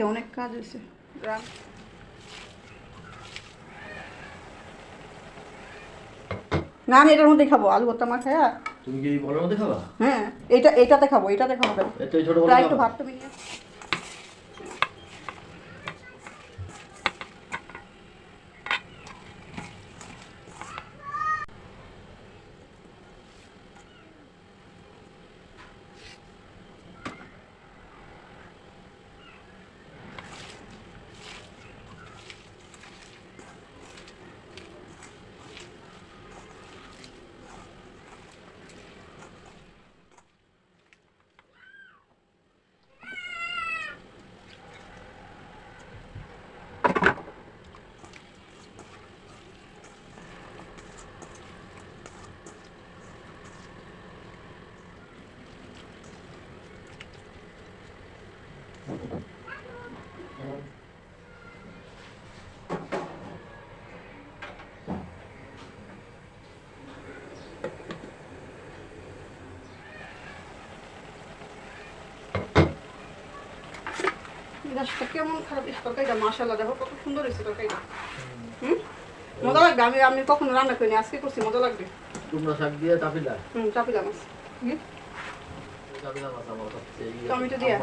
আজকে অনেক কাজ হয়েছে রাগ না আমি এটার মধ্যে খাব আলু ভর্তা মাখায় তুমি কি এই বলের মধ্যে খাবা হ্যাঁ এটা এটাতে খাব এটাতে খাব এত ছোট বড় একটু ভাত তুমি নিয়ে গ্যাসটা কেমন খারাপ? তরকারিটা মাশাল্লাহ দেখো কত সুন্দর হয়েছে তরকারিটা। হুম? মজা লাগবে? আমি আমি কখনো রান্না করিনি আজকে করছি মজা লাগবে। তোমরা শাক দিয়ে হুম চাপিলা মাছ। হুম? ইয়ে, টমেটো দিয়া?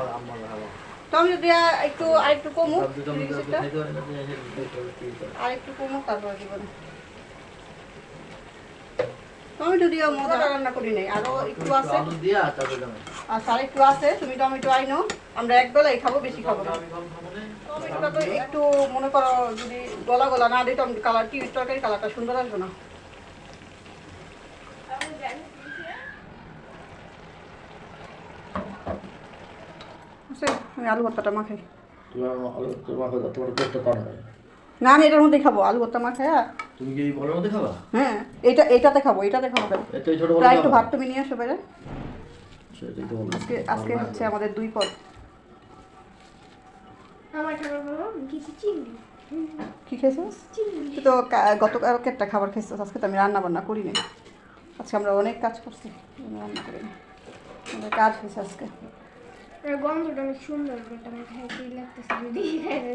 টমেটো দিয়া একটু আর একটু কমুক সব দুটো মিলে রিসিপটা। খাইতে পারে না দিয়ে হেল করে দিয়ে করে। আর একটু কমুক তারপরে দিব টমেটো দিয়ে মজা রান্না করি নাই আরও একটু আছে। আর আর একটু আছে তুমি টমেটো আইনো আমরা এক বেলাই খাব বেশি খাব না। টমেটোটা তো একটু মনে করো যদি গলা গলা না দিই টমেটো কালার কি তরকারি কালারটা সুন্দর আসবে না। আছে, আমি আলু ভর্তাটা মাখাই। না আমি এটার মধ্যে খাব আলু ভর্তা মাখাই তুমি কি এই মধ্যে খাবা? হ্যাঁ এটা এটাতে খাব এটাতে খাব প্রায় একটু ভাত তুমি নিয়ে আসো বাইরে। আজকে আজকে হচ্ছে আমাদের দুই পদ। কি খেয়েছিস? তুই তো কা- গতকালকে একটা খাবার খেয়েছিস আজকে তো আমি রান্না বান্না করি না আজকে আমরা অনেক কাজ করছি রান্না করি আমাদের কাজ হয়েছে আজকে। গন্ধটা অনেক সুন্দর এটা আমার খাইতেই লাগতেছে যদি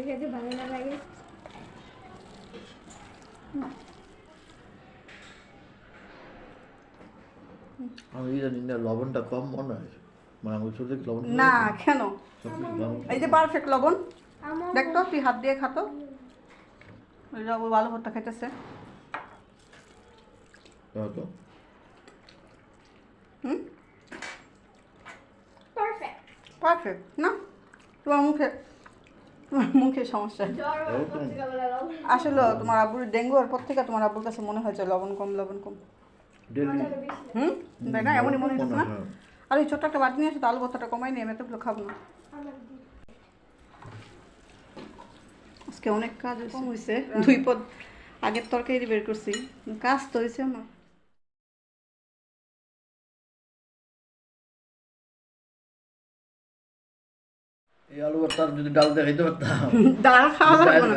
খেতে ভালো না লাগে। আমি জানি না লবণটা কম মনে হয়। মানে আমার ছোট থেকে লবণ না কেন? এই যে পারফেক্ট লবণ। দেখ তো তুই হাত দিয়ে খাতো ওই যাব ভালো ভর্তা খাইতেছে। হুম? পারফেক্ট না? তোমার মুখে তোমার মুখে সমস্যা। আসলে তোমার আব্বুর ডেঙ্গু পর থেকে তোমার আব্বুর কাছে মনে হয়েছে লবণ কম লবণ কম। হুম? তাই না এমনই মনে হচ্ছে না। আর ওই ছোট্ট একটা বাটি নিয়ে আসে তো আলু ভর্তাটা কমাই নিয়ে আমি এতগুলো খাব না। আজকে অনেক কাজ কম হয়েছে। দুই পদ আগের তরকারি বের করছি। কাজ তো হয়েছে আমার। এই আলু ভর্তার যদি ডাল দেখাইতে পারতাম ডাল খাওয়া লাগবে না